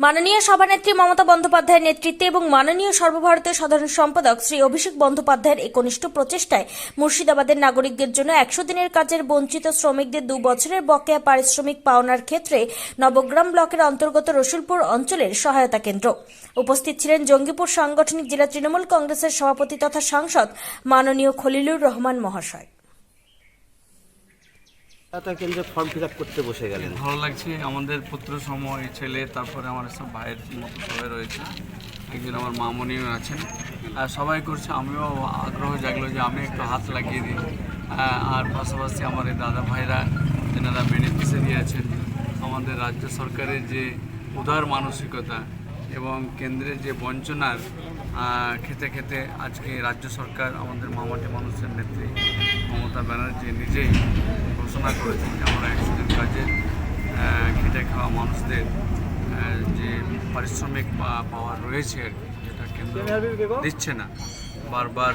মাননীয় সভানেত্রী মমতা বন্দ্যোপাধ্যায়ের নেতৃত্বে এবং মাননীয় সর্বভারতীয় সাধারণ সম্পাদক শ্রী অভিষেক বন্দ্যোপাধ্যায়ের একনিষ্ঠ প্রচেষ্টায় মুর্শিদাবাদের নাগরিকদের জন্য একশো দিনের কাজের বঞ্চিত শ্রমিকদের দু বছরের বকেয়া পারিশ্রমিক পাওনার ক্ষেত্রে নবগ্রাম ব্লকের অন্তর্গত রসুলপুর অঞ্চলের সহায়তা কেন্দ্র। উপস্থিত ছিলেন জঙ্গিপুর সাংগঠনিক জেলা তৃণমূল কংগ্রেসের সভাপতি তথা সাংসদ মাননীয় খলিলুর রহমান মহাশয়। সহায়তা কেন্দ্রে ফর্ম ফিল করতে বসে গেলেন। ভালো লাগছে, আমাদের পুত্র সময়, ছেলে, তারপরে আমার সব ভাইয়ের মতো সবাই রয়েছে। একজন আমার মামনিও আছেন। আর সবাই করছে, আমিও আগ্রহ জাগলো যে আমি একটু হাত লাগিয়ে দিই। আর পাশাপাশি আমার এই দাদা ভাইরা যেনারা বেনিফিসিয়ারি আছেন। আমাদের রাজ্য সরকারের যে উদার মানসিকতা এবং কেন্দ্রের যে বঞ্চনার খেতে খেতে আজকে রাজ্য সরকার আমাদের মামাটি মানুষের নেত্রী। মমতা ব্যানার্জি নিজেই ঘোষণা করেছেন যে আমরা অ্যাক্সিডেন্ট কাজে খেটে খাওয়া মানুষদের যে পারিশ্রমিক পাওয়া রয়েছে আর কি যেটা কেন্দ্র দিচ্ছে না। বারবার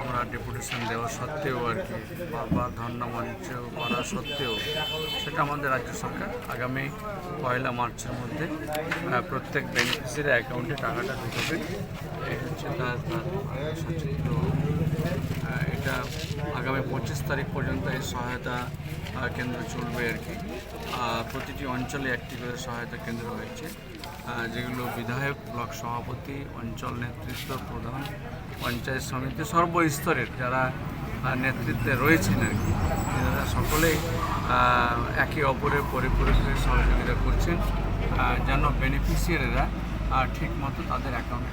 আমরা ডেপুটেশন দেওয়া সত্ত্বেও আর কি বারবার ধর্ণা মঞ্চ করা সত্ত্বেও সেটা আমাদের রাজ্য সরকার আগামী পয়লা মার্চের মধ্যে প্রত্যেক বেনিফিসিয়ারি অ্যাকাউন্টে টাকাটা ঢুকবে। এই হচ্ছে তার তার সচিত্র। পঁচিশ তারিখ পর্যন্ত এই সহায়তা কেন্দ্র চলবে আর কি। প্রতিটি অঞ্চলে একটি করে সহায়তা কেন্দ্র আহ, যেগুলো বিধায়ক ব্লক সভাপতি অঞ্চল নেতৃত্ব প্রধান পঞ্চায়েত সমিতি সর্বস্তরের যারা নেতৃত্বে রয়েছেন আর কি এনারা সকলেই একে অপরের পরিপূরকের সহযোগিতা করছেন যেন বেনিফিশিয়ারিরা ঠিক মতো তাদের অ্যাকাউন্টে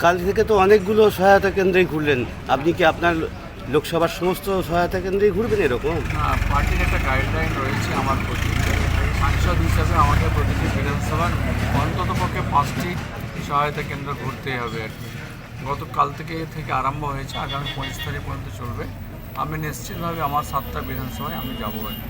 কাল থেকে তো অনেকগুলো সহায়তা কেন্দ্রেই ঘুরলেন আপনি কি আপনার লোকসভার সমস্ত সহায়তা কেন্দ্রেই ঘুরবেন এরকম? না, পার্টির একটা গাইডলাইন রয়েছে আমার সাংসদ হিসাবে আমাকে প্রতিটি বিধানসভার অন্তত পক্ষে পাঁচটি সহায়তা কেন্দ্র ঘুরতেই হবে আর কি। গতকাল থেকে থেকে আরম্ভ হয়েছে, আগামী পঁচিশ তারিখ পর্যন্ত চলবে। আমি নিশ্চিতভাবে আমার সাতটা বিধানসভায় আমি যাব আর কি।